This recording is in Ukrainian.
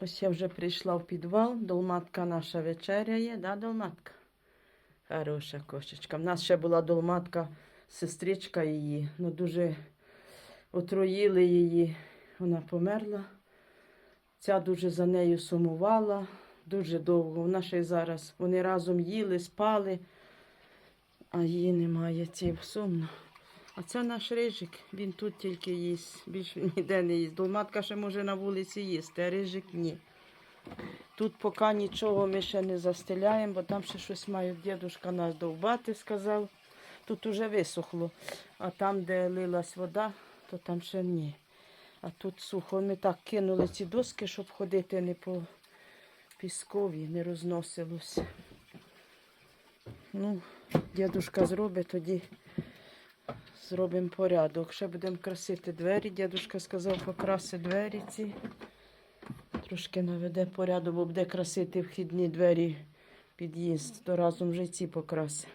Ось я вже прийшла в підвал, долматка наша вечеряє, да, долматка? Хороша кошечка. В нас ще була долматка, сестричка її, ну дуже отруїли її, вона померла. Ця дуже за нею сумувала, дуже довго. Вона ще й зараз. Вони разом їли, спали, а її немає. Ці сумно. А це наш рижик, він тут тільки їсть, більше ніде не їсть. Долматка ще може на вулиці їсти, а рижик ні. Тут поки нічого ми ще не застеляємо, бо там ще щось мають дідушка нас довбати, сказав. Тут уже висохло. А там, де лилась вода, то там ще ні. А тут сухо. Ми так кинули ці доски, щоб ходити не по піскові, не розносилося. Ну, дідушка зробить, тоді зробимо порядок. Ще будемо красити двері. Дядушка сказав, покраси двері ці. Трошки наведе порядок, бо буде красити вхідні двері під'їзд, то разом вже ці покраси.